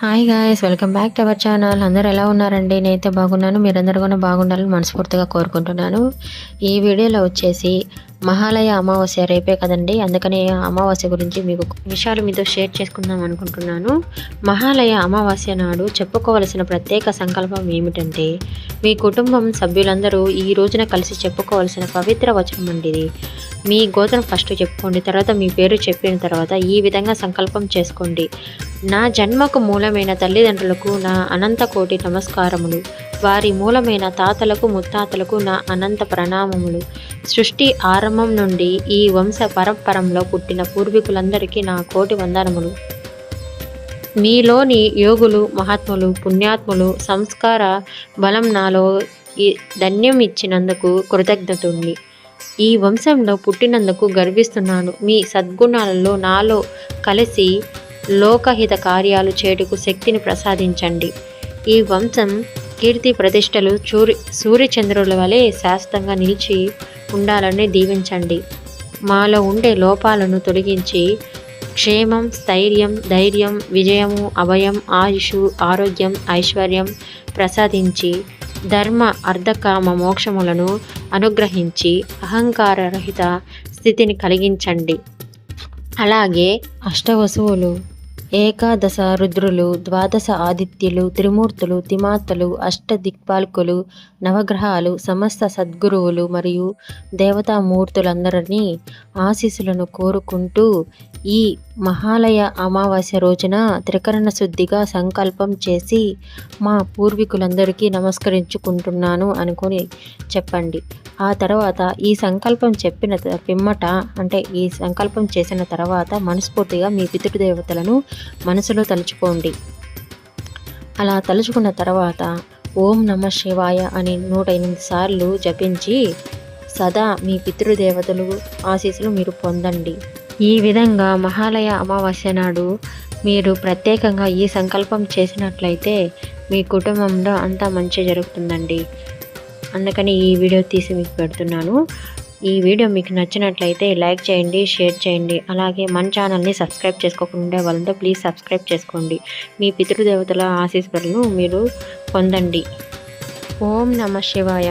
Hi guys welcome back to our channel అందరూ ఎలా ఉన్నారండి? నేనైతే బాగున్నాను. మీరందరూ కూడా బాగుండాలని మనస్ఫూర్తిగా కోరుకుంటున్నాను. ఈ వీడియోలో వచ్చేసి మహాలయ అమావాస్య రేపే కదండి? అందుకని అమావాస్య గురించి మీకు విషయాలు మీతో షేర్ చేసుకుందాం అనుకుంటున్నాను. మహాలయ అమావాస్య నాడు చెప్పుకోవలసిన ప్రత్యేక సంకల్పం ఏమిటంటే మీ కుటుంబం సభ్యులందరూ ఈ రోజున కలిసి చెప్పుకోవలసిన పవిత్ర వచనం అండి ఇది. మీ గోత్రం ఫస్ట్ చెప్పుకోండి తర్వాత మీ పేరు చెప్పిన తర్వాత ఈ విధంగా సంకల్పం చేసుకోండి. నా జన్మకు మూలమైన తల్లిదండ్రులకు నా అనంత కోటి నమస్కారములు. వారి మూలమైన తాతలకు ముత్తాతలకు నా అనంత ప్రణామములు. సృష్టి ఆరంభం నుండి ఈ వంశ పరంపరంలో పుట్టిన పూర్వీకులందరికీ నా కోటి వందనములు. మీలోని యోగులు మహాత్ములు పుణ్యాత్ములు సంస్కార బలం నాలో ఈ ధన్యం ఇచ్చినందుకు కృతజ్ఞతుణ్ణి ఈ వంశంలో పుట్టినందుకు గర్విస్తున్నాను. మీ సద్గుణాలలో నాలో కలిసి లోకహిత కార్యాలు చేటుకు శక్తిని ప్రసాదించండి. ఈ వంశం కీర్తి ప్రతిష్టలు సూర్య సూర్యచంద్రుల వలె శాశ్వతంగా నిలిచి ఉండాలని దీవించండి. మాలో ఉండే లోపాలను తొలగించి క్షేమం స్థైర్యం ధైర్యం విజయము అభయం ఆయుషు ఆరోగ్యం ఐశ్వర్యం ప్రసాదించి ధర్మ అర్ధకామ మోక్షములను అనుగ్రహించి అహంకారరహిత స్థితిని కలిగించండి. అలాగే అష్టవసువులు ఏకాదశ రుద్రులు ద్వాదశ ఆదిత్యులు త్రిమూర్తులు తిమాతలు అష్ట దిక్పాలకులు నవగ్రహాలు సమస్త సద్గురువులు మరియు దేవతామూర్తులందరినీ ఆశీస్సులను కోరుకుంటూ ఈ మహాలయ అమావాస్య రోజున త్రికరణ శుద్ధిగా సంకల్పం చేసి మా పూర్వీకులందరికీ నమస్కరించుకుంటున్నాను అనుకొని చెప్పండి. ఆ తర్వాత ఈ సంకల్పం చెప్పిన పిమ్మట అంటే ఈ సంకల్పం చేసిన తర్వాత మనస్ఫూర్తిగా మీ పితృదేవతలను మనసులో తలుచుకోండి. అలా తలుచుకున్న తర్వాత ఓం నమ శివాయ అని నూట ఎనిమిది సార్లు జపించి సదా మీ పితృదేవతలు ఆశీస్సులు మీరు పొందండి. ఈ విధంగా మహాలయ అమావాస్య నాడు మీరు ప్రత్యేకంగా ఈ సంకల్పం చేసినట్లయితే మీ కుటుంబంలో అంతా మంచి జరుగుతుందండి. అందుకని ఈ వీడియో తీసి మీకు పెడుతున్నాను. ఈ వీడియో మీకు నచ్చినట్లయితే లైక్ చేయండి షేర్ చేయండి. అలాగే మన ఛానల్ని సబ్స్క్రైబ్ చేసుకోకుండా వాళ్ళంతా ప్లీజ్ సబ్స్క్రైబ్ చేసుకోండి. మీ పితృదేవతల ఆశీస్సులను మీరు పొందండి. ఓం నమ శివాయ.